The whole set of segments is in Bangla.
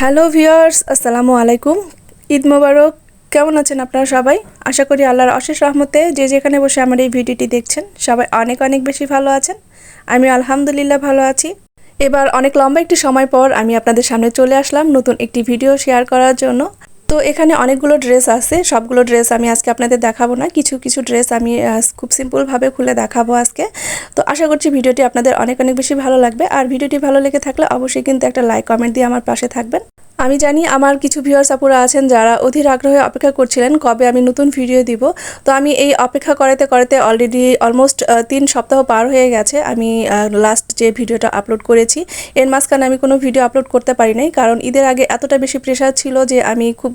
হ্যালো ভিওর্স আসসালামু আলাইকুম। ঈদ মোবারক। কেমন আছেন আপনারা সবাই? আশা করি আল্লাহর অশেষ রহমতে যে যেখানে বসে আমার এই ভিডিওটি দেখছেন, সবাই অনেক অনেক বেশি ভালো আছেন। আমি আলহামদুলিল্লাহ ভালো আছি। এবার অনেক লম্বা একটি সময় পর আমি আপনাদের সামনে চলে আসলাম নতুন একটি ভিডিও শেয়ার করার জন্য। তো এখানে অনেকগুলো ড্রেস আছে, সবগুলো ড্রেস আমি আজকে আপনাদের দেখাবো না, কিছু কিছু ড্রেস আমি খুব সিম্পলভাবে খুলে দেখাবো আজকে। তো আশা করছি ভিডিওটি আপনাদের অনেক অনেক বেশি ভালো লাগবে, আর ভিডিওটি ভালো লেগে থাকলে অবশ্যই কিন্তু একটা লাইক কমেন্ট দিয়ে আমার পাশে থাকবেন। আমি জানি আমার কিছু ভিউয়ার্স আপুরা আছেন যারা অধীর আগ্রহে অপেক্ষা করছিলেন কবে আমি নতুন ভিডিও দিব। তো আমি এই অপেক্ষা করাতে করাতে অলরেডি অলমোস্ট তিন সপ্তাহ পার হয়ে গেছে। আমি লাস্ট যে ভিডিওটা আপলোড করেছি, এর মাঝখানে আমি কোনো ভিডিও আপলোড করতে পারি নাই, কারণ ঈদের আগে এতটা বেশি প্রেশার ছিল যে আমি খুব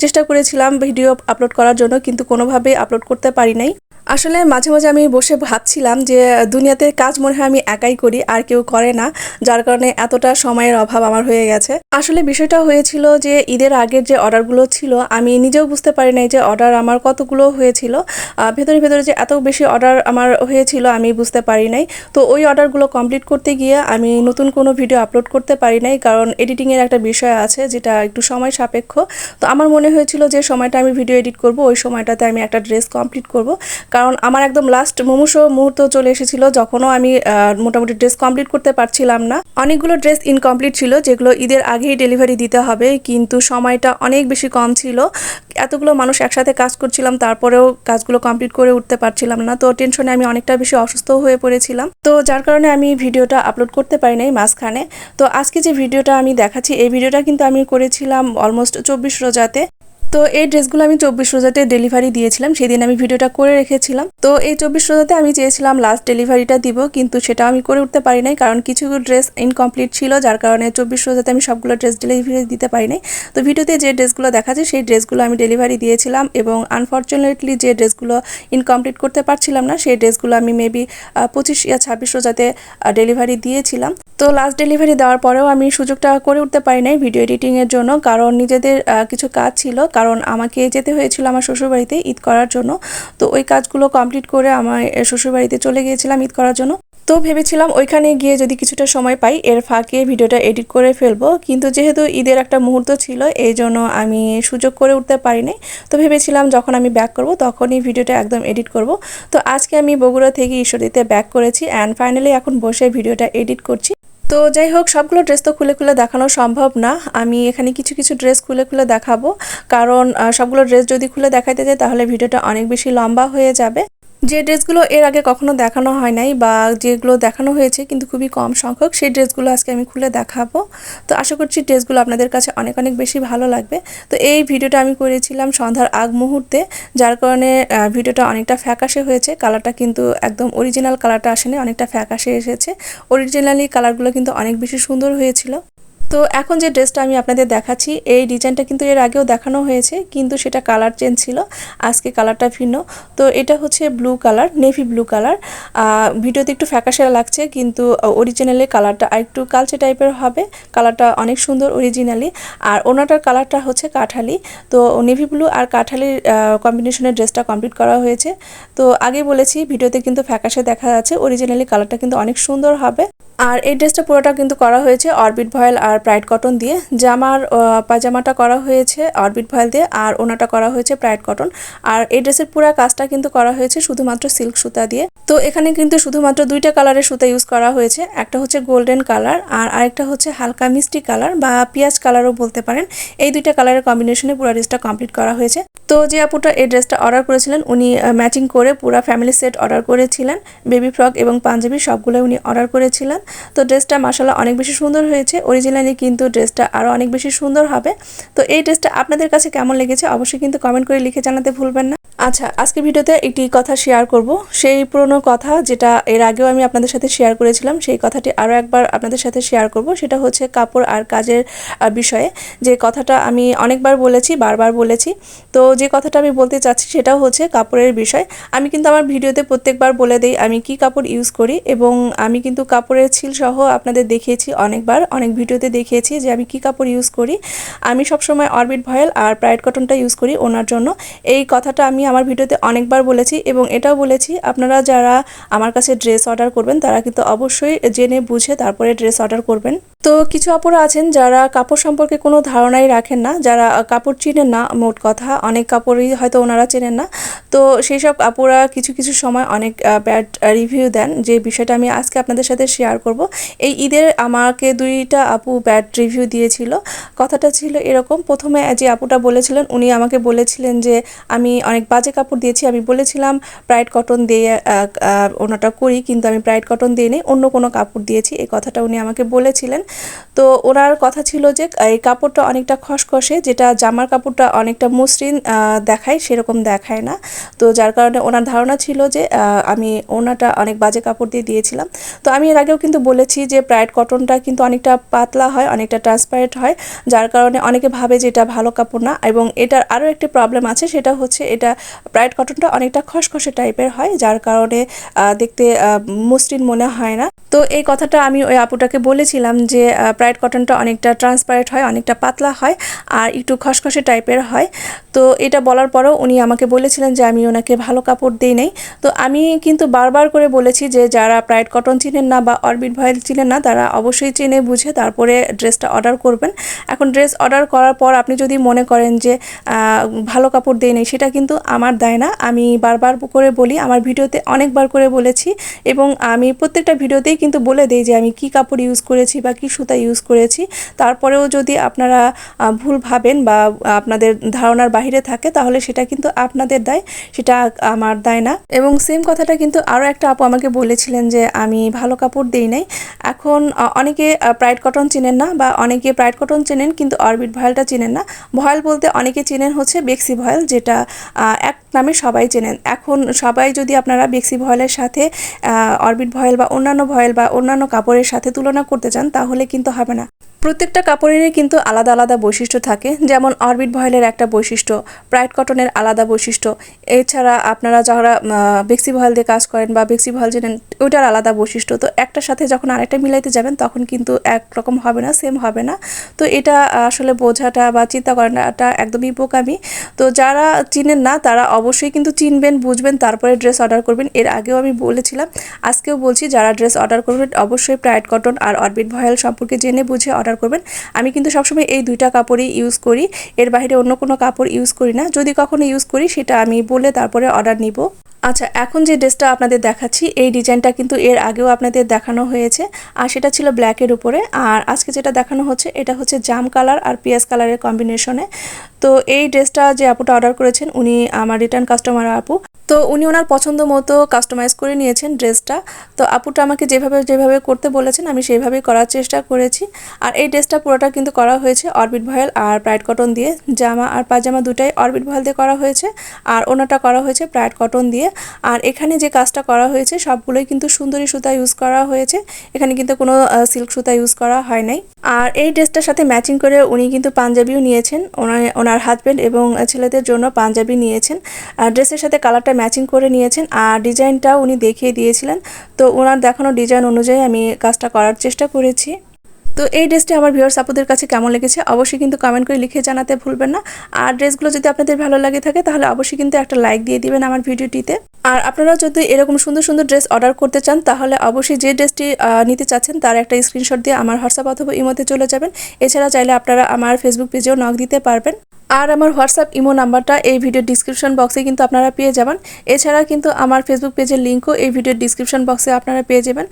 চেষ্টা করেছিলাম ভিডিও আপলোড করার জন্য, কিন্তু কোনোভাবেই আপলোড করতে পারি নাই। আসলে মাঝে মাঝে আমি বসে ভাবছিলাম যে, দুনিয়াতে কাজ মনে হয় আমি একাই করি, আর কেউ করে না, যার কারণে এতটা সময়ের অভাব আমার হয়ে গেছে। আসলে বিষয়টা হয়েছিল যে, ঈদের আগের যে অর্ডারগুলো ছিল, আমি নিজেও বুঝতে পারি নাই যে, অর্ডার আমার কতগুলো হয়েছিল। ভেতরে ভেতরে যে এত বেশি অর্ডার আমার হয়েছিল, আমি বুঝতে পারি নাই। তো ওই অর্ডারগুলো কমপ্লিট করতে গিয়ে, আমি নতুন কোনো ভিডিও আপলোড করতে পারি নাই, কারণ এডিটিংয়ের একটা বিষয় আছে, যেটা একটু সময় সাপেক্ষ। তো আমার মনে হয়েছিল যে, সময়টা আমি ভিডিও এডিট করব, ওই সময়টাতে আমি একটা ড্রেস কমপ্লিট করব। কারণ আমার একদম লাস্ট মুমুষ মুহূর্ত চলে এসেছিল, যখনও আমি মোটামুটি ড্রেস কমপ্লিট করতে পারছিলাম না। অনেকগুলো ড্রেস ইনকমপ্লিট ছিল, যেগুলো ঈদের আগেই ডেলিভারি দিতে হবে, কিন্তু সময়টা অনেক বেশি কম ছিল। এতগুলো মানুষ একসাথে কাজ করছিলাম, তারপরেও কাজগুলো কমপ্লিট করে উঠতে পারছিলাম না, তো টেনশনে আমি অনেকটা বেশি অসুস্থ হয়ে পড়েছিলাম। তো যার কারণে আমি ভিডিওটা আপলোড করতে পারি নাই মাঝখানে। তো আজকে যে ভিডিওটা আমি দেখাচ্ছি, এই ভিডিওটা কিন্তু আমি করেছিলাম অলমোস্ট চব্বিশ রোজাতে। তো এই ড্রেসগুলো আমি চব্বিশ রোজাতে ডেলিভারি দিয়েছিলাম, সেদিন আমি ভিডিওটা করে রেখেছিলাম। তো এই চব্বিশ রোজাতে আমি চেয়েছিলাম লাস্ট ডেলিভারিটা দিব, কিন্তু সেটা আমি করে উঠতে পারি নাই, কারণ কিছু ড্রেস ইনকমপ্লিট ছিল, যার কারণে চব্বিশ রোজাতে আমি সবগুলো ড্রেস ডেলিভারি দিতে পারি নাই। তো ভিডিওতে যে ড্রেসগুলো দেখা যায় সেই ড্রেসগুলো আমি ডেলিভারি দিয়েছিলাম এবং আনফর্চুনেটলি যে ড্রেসগুলো ইনকমপ্লিট করতে পারছিলাম না, সেই ড্রেসগুলো আমি মেবি পঁচিশ ইয়া ছাব্বিশ রোজাতে ডেলিভারি দিয়েছিলাম। তো লাস্ট ডেলিভারি দেওয়ার পরেও আমি সুযোগটা করে উঠতে পারি নাই ভিডিও এডিটিংয়ের জন্য, কারণ নিজেদের কিছু কাজ ছিল, কারণ আমাকে যেতে হয়েছিল আমার শ্বশুরবাড়িতে ঈদ করার জন্য। তো ওই কাজগুলো কমপ্লিট করে আমার শ্বশুরবাড়িতে চলে গিয়েছিলাম ঈদ করার জন্য। তো ভেবেছিলাম ওইখানে গিয়ে যদি কিছুটা সময় পাই, এর ফাঁকে ভিডিওটা এডিট করে ফেলব। কিন্তু যেহেতু ঈদের একটা মুহূর্ত ছিল এই জন্য আমি সুযোগ করে উঠতে পারিনি। তো ভেবেছিলাম যখন আমি ব্যাক করব, তখনই ভিডিওটা একদম এডিট করব। তো আজকে আমি বগুড়া থেকে ঈশ্বরদীতে ব্যাক করেছি অ্যান্ড ফাইনালি এখন বসে ভিডিওটা এডিট করছি। তো যাই হোক, সবগুলো ড্রেস তো খুলে খুলে দেখানো সম্ভব না। আমি এখানে কিছু কিছু ড্রেস খুলে খুলে দেখাবো। কারণ সবগুলো ড্রেস যদি খুলে দেখাইতে যাই, তাহলে ভিডিওটা অনেক বেশি লম্বা হয়ে যাবে। যে ড্রেসগুলো এর আগে কখনো দেখানো হয় নাই বা যেগুলো দেখানো হয়েছে কিন্তু খুবই কম সংখ্যক, সেই ড্রেসগুলো আজকে আমি খুলে দেখাবো। তো আশা করছি ড্রেসগুলো আপনাদের কাছে অনেক অনেক বেশি ভালো লাগবে। তো এই ভিডিওটা আমি করেছিলাম সন্ধ্যার আগ মুহূর্তে, যার কারণে ভিডিওটা অনেকটা ফ্যাকাশে হয়েছে। কালারটা কিন্তু একদম অরিজিনাল কালারটা আসেনি, অনেকটা ফ্যাকাশে এসেছে। অরিজিনালি কালারগুলো কিন্তু অনেক বেশি সুন্দর হয়েছিল। তো এখন যে ড্রেসটা আমি আপনাদের দেখাচ্ছি, এই ডিজাইনটা কিন্তু এর আগেও দেখানো হয়েছে, কিন্তু সেটা কালার চেঞ্জ ছিল, আজকে কালারটা ভিন্ন। তো এটা হচ্ছে blue colour navy blue colour ভিডিওতে একটু ফ্যাকাশে লাগছে, কিন্তু অরিজিনালি কালারটা আরেকটু কালচে টাইপের হবে, কালারটা অনেক সুন্দর অরিজিনালি আর ওনাটার কালারটা হচ্ছে কাঠালি, তো নেভি ব্লু আর কাঠালির কম্বিনেশনের ড্রেসটা কমপ্লিট করা হয়েছে। তো আগে বলেছি, ভিডিওতে কিন্তু ফ্যাকাশে দেখা যাচ্ছে অরিজিনালি কালারটা কিন্তু অনেক সুন্দর হবে। আর এই ড্রেসটা পুরোটা কিন্তু করা হয়েছে অরবিট ভয়েল আর প্রাইড কটন দিয়ে। জামার আহ, পায়জামাটা করা হয়েছে অরবিট ভয়েল দিয়ে আর ওনাটা করা হয়েছে প্রাইড কটন। আর এই ড্রেসের পুরো কাজটা কিন্তু করা হয়েছে শুধুমাত্র সিল্ক সুতা দিয়ে। তো এখানে কিন্তু শুধুমাত্র দুইটা কালারের সুতা ইউজ করা হয়েছে। একটা হচ্ছে গোল্ডেন কালার আর আরেকটা হচ্ছে হালকা মিষ্টি কালার বা পেঁয়াজ কালারও বলতে পারেন। এই দুইটা কালারের কম্বিনেশনে পুরো ড্রেসটা কমপ্লিট করা হয়েছে। তো যে আপুটা এই ড্রেসটা অর্ডার করেছিলেন উনি ম্যাচিং করে পুরো ফ্যামিলি সেট অর্ডার করেছিলেন। বেবি ফ্রক এবং পাঞ্জাবি সবগুলো উনি অর্ডার করেছিলেন। তো ড্রেসটা মাসাল্লাহ অনেক বেশি সুন্দর হয়েছে। অরিজিনালি কিন্তু ড্রেসটা আরও অনেক বেশি সুন্দর হবে। তো এই ড্রেসটা আপনাদের কাছে কেমন লেগেছে অবশ্যই কিন্তু কমেন্ট করে লিখে জানাতে ভুলবেন না। আচ্ছা আজকে ভিডিওতে একটি কথা শেয়ার করব। সেই পুরনো কথা যেটা এর আগেও আমি আপনাদের সাথে শেয়ার করেছিলাম, সেই কথাটি আরও একবার আপনাদের সাথে শেয়ার করব। সেটা হচ্ছে কাপড় আর কাজের বিষয়ে। যে কথাটা আমি অনেকবার বলেছি, বারবার বলেছি। তো যে কথাটা আমি বলতে চাচ্ছি সেটা হচ্ছে কাপড়ের বিষয়। আমি কিন্তু আমার ভিডিওতে প্রত্যেকবার বলে দেই আমি কি কাপড় ইউজ করি এবং আমি কিন্তু কাপড়ের ছিল সহ আপনাদের দেখিয়েছি অনেকবার। অনেক ভিডিওতে দেখিয়েছি যে আমি কি কাপড় ইউজ করি। আমি সবসময় অরবিট ভয়েল আর প্রাইড কটনটা ইউজ করি ওনার জন্য। এই কথাটা আমি আমার ভিডিওতে অনেকবার বলেছি এবং এটাও বলেছি। আপনারা যারা আমার কাছে ড্রেস অর্ডার করবেন, তারা কিন্তু অবশ্যই জেনে বুঝে তারপরে ড্রেস অর্ডার করবেন। তো কিছু আপুরা আছেন যারা কাপড় সম্পর্কে কোনো ধারণাই রাখেন না, যারা কাপড় চিনেন না, মোট কথা। অনেক কাপড়ই হয়তো ওনারা চেনেন না। তো সেই সব আপুরা কিছু কিছু সময় অনেক ব্যাড রিভিউ দেন। যে বিষয়টা আমি আজকে আপনাদের সাথে শেয়ার করব। এই ঈদের আমাকে দুইটা আপু ব্যাড রিভিউ দিয়েছিল। কথাটা ছিল এরকম, প্রথমে যে আপুটা বলেছিলেন, উনি আমাকে বলেছিলেন যে, আমি অনেক বাজে কাপড় দিয়েছি। আমি বলেছিলাম ব্রাইট কটন দিয়ে ওনাটা করি, কিন্তু আমি ব্রাইট কটন দিয়ে নেই, অন্য কোনো কাপড় দিয়েছি। এই কথাটা উনি আমাকে বলেছিলেন। তো ওনার কথা ছিল যে, এই কাপড়টা অনেকটা খসখসে, যেটা জামার কাপড়টা অনেকটা মসৃণ দেখায়, সেরকম দেখায় না। তো যার কারণে ওনার ধারণা ছিল যে আমি ওনাটা অনেক বাজে কাপড় দিয়ে দিয়েছিলাম। তো আমি এর আগেও কিন্তু বলেছি যে, প্রাইড কটনটা কিন্তু অনেকটা পাতলা হয়, অনেকটা ট্রান্সপারেন্ট হয়, যার কারণে অনেকে ভাবে যে, এটা ভালো কাপড় না। এবং এটার আরও একটি প্রবলেম আছে, সেটা হচ্ছে এটা প্রাইড কটনটা অনেকটা খসখসে টাইপের হয়, যার কারণে দেখতে মসৃণ মনে হয় না। তো এই কথাটা আমি ওই আপুটাকে বলেছিলাম যে প্রাইড কটনটা অনেকটা ট্রান্সপারেন্ট হয়, অনেকটা পাতলা হয় আর একটু খসখসে টাইপের হয়। তো এটা বলার পরেও উনি আমাকে বলেছিলেন যে আমি ওনাকে ভালো কাপড় দিই নাই। তো আমি কিন্তু বারবার করে বলেছি যে যারা প্রাইড কটন চিনেন না বা অরবিট ভয়েল চিনেন না, তারা অবশ্যই চিনে বুঝে তারপরে ড্রেসটা অর্ডার করবেন। এখন ড্রেস অর্ডার করার পর আপনি যদি মনে করেন যে ভালো কাপড় দেই নেই, সেটা কিন্তু আমার দায় না। আমি বারবার করে বলি, আমার ভিডিওতে অনেকবার করে বলেছি এবং আমি প্রত্যেকটা ভিডিওতেই কিন্তু বলে দিই যে আমি কি কাপড় ইউজ করেছি বা কি সুতা ইউজ করেছি। তারপরেও যদি আপনারা ভুল ভাবেন বা আপনাদের ধারণার বাহিরে থাকে, তাহলে সেটা কিন্তু আপনাদের দায়, সেটা আমার দায় না। এবং সেম কথাটা কিন্তু আরও একটা আপু আমাকে বলেছিলেন যে, আমি ভালো কাপড় দিই নাই। এখন অনেকে প্রাইড কটন চিনেন না বা অনেকে প্রাইড কটন চেনেন কিন্তু অরবিট ভয়েলটা চিনেন না। ভয়েল বলতে অনেকে চিনেন হচ্ছে বেক্সি ভয়েল, যেটা এক নামে সবাই চেনেন। এখন সবাই যদি আপনারা বেক্সি ভয়েলের সাথে অরবিট ভয়েল বা অন্যান্য ভয়েল বা অন্যান্য কাপড়ের সাথে তুলনা করতে চান, তাহলে কিন্তু হবে না। প্রত্যেকটা কাপড়েরই কিন্তু আলাদা আলাদা বৈশিষ্ট্য থাকে। যেমন অরবিট ভয়েলের একটা বৈশিষ্ট্য, প্রাইড কটনের আলাদা বৈশিষ্ট্য। এছাড়া আপনারা যারা বেক্সি ভয়েল দিয়ে কাজ করেন বা বেক্সি ভয়েল জেনেন ওইটার আলাদা বৈশিষ্ট্য। তো একটার সাথে যখন আরেকটা মিলাইতে যাবেন, তখন কিন্তু একরকম হবে না সেম হবে না। তো এটা আসলে বোঝাটা বা চিন্তা করাটা একদমই বোকামি। তো যারা চিনেন না, তারা অবশ্যই কিন্তু চিনবেন, বুঝবেন, তারপরে ড্রেস অর্ডার করবেন। এর আগেও আমি বলেছিলাম, আজকেও বলছি, যারা ড্রেস অর্ডার করবেন, অবশ্যই প্রাইড কটন আর অরবিট ভয়েল সম্পর্কে জেনে বুঝে অর্ডার করবেন। আমি কিন্তু সবসময় এই দুইটা কাপড়ই ইউজ করি। এর বাইরে অন্য কোনো কাপড় ইউজ করি না। যদি কখনো ইউজ করি, সেটা আমি বলে তারপরে অর্ডার নিব। আচ্ছা এখন যে ড্রেসটা আপনাদের দেখাচ্ছি, এই ডিজাইনটা কিন্তু এর আগেও আপনাদের দেখানো হয়েছে। আর সেটা ছিল ব্ল্যাকের উপরে। আর আজকে যেটা দেখানো হচ্ছে, এটা হচ্ছে জাম কালার আর পিয়াজ কালারের কম্বিনেশনে তো এই ড্রেসটা যে আপুটা অর্ডার করেছেন, উনি আমার রিটার্ন কাস্টমার আপু। তো উনি ওনার পছন্দ মতো কাস্টমাইজ করে নিয়েছেন ড্রেসটা তো আপুটা আমাকে যেভাবে যেভাবে করতে বলেছেন, আমি সেইভাবেই করার চেষ্টা করেছি। আর এই ড্রেসটা পুরোটা কিন্তু করা হয়েছে অরবিট ভয়েল আর প্রাইড কটন দিয়ে। জামা আর পাজামা দুটাই অরবিট ভয়েল দিয়ে করা হয়েছে আর ওনাটা করা হয়েছে প্রাইড কটন দিয়ে। আর এখানে যে কাজটা করা হয়েছে, সবগুলোই কিন্তু সুন্দরী সুতা ইউজ করা হয়েছে। এখানে কিন্তু কোনো সিল্ক সুতা ইউজ করা হয় নাই। আর এই ড্রেসটার সাথে ম্যাচিং করে উনি কিন্তু পাঞ্জাবিও নিয়েছেন। ওনার ওনার হাজব্যান্ড এবং ছেলেদের জন্য পাঞ্জাবি নিয়েছেন। আর ড্রেসের সাথে কালারটা ম্যাচিং করে নিয়েছেন আর ডিজাইনটাও উনি দেখিয়ে দিয়েছিলেন। তো ওনার দেখানো ডিজাইন অনুযায়ী আমি কাজটা করার চেষ্টা করেছি। তো এই ড্রেসটি আমার ভিউয়ার্স আপুদের কাছে কেমন লেগেছে অবশ্যই কিন্তু কমেন্ট করে লিখে জানাতে ভুলবেন না। আর ড্রেসগুলো যদি আপনাদের ভালো লাগে থাকে তাহলে অবশ্যই কিন্তু একটা লাইক দিয়ে দিবেন আমার ভিডিওটিতে। আর আপনারা যদি এরকম সুন্দর সুন্দর ড্রেস অর্ডার করতে চান তাহলে অবশ্যই যে ড্রেসটি নিতে চাচ্ছেন তার একটা স্ক্রিনশট দিয়ে আমার হোয়াটসঅ্যাপ অথবা ইমোতে চলে যাবেন। এছাড়া চাইলে আপনারা আমার ফেসবুক পেজেও নক দিতে পারবেন। আর আমার হোয়াটসঅ্যাপ ইমো নাম্বারটা এই ভিডিওর ডিসক্রিপশন বক্সে কিন্তু আপনারা পেয়ে যাবেন। এছাড়া কিন্তু আমার ফেসবুক পেজের লিঙ্কও এই ভিডিওর ডিসক্রিপশন বক্সে আপনারা পেয়ে যাবেন।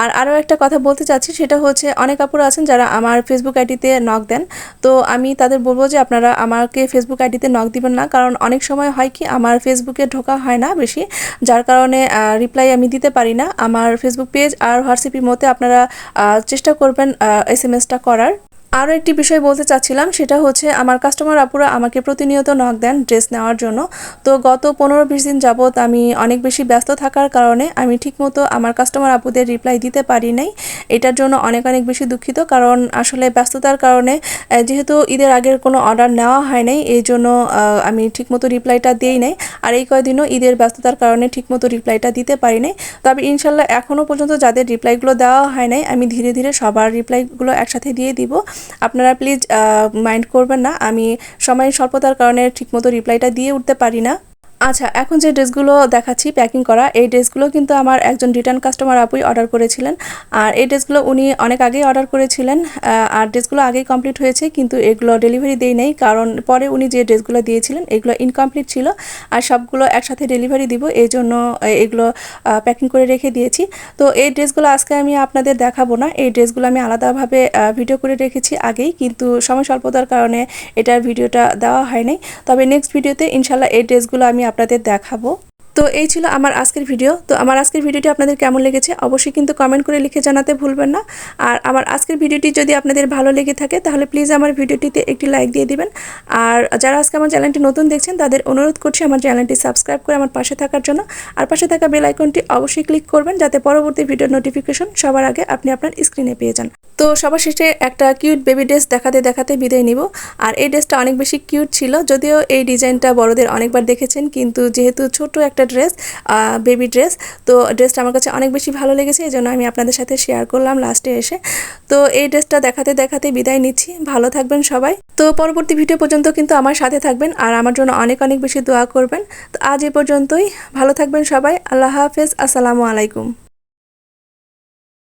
আর আরও একটা কথা বলতে চাচ্ছি, সেটা হচ্ছে অনেক কাপড় আছেন যারা আমার ফেসবুক আইডিতে নক দেন। তো আমি তাদের বলব যে আপনারা আমাকে ফেসবুক আইডিতে নক দিবেন না, কারণ অনেক সময় হয় কি আমার ফেসবুকে ঢোকা হয় না বেশি। যার কারণে রিপ্লাই আমি দিতে পারি না। আমার ফেসবুক পেজ আর হোয়াটসঅ্যাপ ইমোতে আপনারা চেষ্টা করবেন এস এম এসটা করার। আরও একটি বিষয় বলতে চাচ্ছিলাম, সেটা হচ্ছে আমার কাস্টমার আপুরা আমাকে প্রতিনিয়ত নক দেন ড্রেস নেওয়ার জন্য। তো গত পনেরো বিশ দিন যাবৎ আমি অনেক বেশি ব্যস্ত থাকার কারণে আমি ঠিকমতো আমার কাস্টমার আপুদের রিপ্লাই দিতে পারি নাই। এটার জন্য অনেক অনেক বেশি দুঃখিত, কারণ আসলে ব্যস্ততার কারণে যেহেতু ঈদের আগের কোনো অর্ডার নেওয়া হয় নাই, এই জন্য আমি ঠিকমতো রিপ্লাইটা দিই নাই। আর এই কয়দিনও ঈদের ব্যস্ততার কারণে ঠিকমতো রিপ্লাইটা দিতে পারি নাই। তবে ইনশাল্লাহ এখনও পর্যন্ত যাদের রিপ্লাইগুলো দেওয়া হয় নাই, আমি ধীরে ধীরে সবার রিপ্লাইগুলো একসাথে দিয়ে দিব। আপনারা প্লিজ মাইন্ড করবেন না। আমি সময় স্বল্পতার কারণে ঠিকমতো রিপ্লাইটা দিয়ে উঠতে পারি না। আচ্ছা এখন যে ড্রেসগুলো দেখাচ্ছি প্যাকিং করা, এই ড্রেসগুলো কিন্তু আমার একজন রিটার্ন কাস্টমার আপুই অর্ডার করেছিলেন। আর এই ড্রেসগুলো উনি অনেক আগেই অর্ডার করেছিলেন। আর ড্রেসগুলো আগেই কমপ্লিট হয়েছে, কিন্তু এগুলো ডেলিভারি দেই নেই, কারণ পরে উনি যে ড্রেসগুলো দিয়েছিলেন, এগুলো ইনকমপ্লিট ছিল। আর সবগুলো একসাথে ডেলিভারি দিব, এই জন্য এগুলো প্যাকিং করে রেখে দিয়েছি। তো এই ড্রেসগুলো আজকে আমি আপনাদের দেখাবো না। এই ড্রেসগুলো আমি আলাদাভাবে ভিডিও করে রেখেছি আগেই, কিন্তু সময় স্বল্পতার কারণে এটার ভিডিওটা দেওয়া হয়নি তবে নেক্সট ভিডিওতে ইনশাল্লাহ এই ড্রেসগুলো আমি আপনাদের দেখাবো। তো এই ছিল আমার আজকের ভিডিও। তো আমার আজকের ভিডিওটি আপনাদের কেমন লেগেছে অবশ্যই কিন্তু কমেন্ট করে লিখে জানাতে ভুলবেন না। আর আমার আজকের ভিডিওটি যদি আপনাদের ভালো লেগে থাকে, তাহলে প্লিজ আমার ভিডিওটিতে একটি লাইক দিয়ে দিবেন। আর যারা আজকে আমার চ্যানেলটি নতুন দেখছেন, তাদের অনুরোধ করছি আমার চ্যানেলটি সাবস্ক্রাইব করে আমার পাশে থাকার জন্য। আর পাশে থাকা বেল আইকনটি অবশ্যই ক্লিক করবেন, যাতে পরবর্তী ভিডিওর নোটিফিকেশন সবার আগে আপনি আপনার স্ক্রিনে পেয়ে যান। তো সবার শেষে একটা কিউট বেবি ড্রেস দেখাতে দেখাতে বিদায় নিব। আর এই ড্রেসটা অনেক বেশি কিউট ছিল, যদিও এই ডিজাইনটা বড়দের অনেকবার দেখেছেন, কিন্তু যেহেতু ছোট একটা ড্রেস বেবি ড্রেস তো ড্রেসটা আমার কাছে অনেক বেশি ভালো লেগেছে এই জন্য আমি আপনাদের সাথে শেয়ার করলাম লাস্টে এসে। তো এই ড্রেসটা দেখাতে দেখাতে বিদায় নিচ্ছি। ভালো থাকবেন সবাই। তো পরবর্তী ভিডিও পর্যন্ত কিন্তু আমার সাথে থাকবেন আর আমার জন্য অনেক অনেক বেশি দোয়া করবেন। তো আজ এ পর্যন্তই। ভালো থাকবেন সবাই। আল্লাহ হাফেজ। আসসালামু আলাইকুম।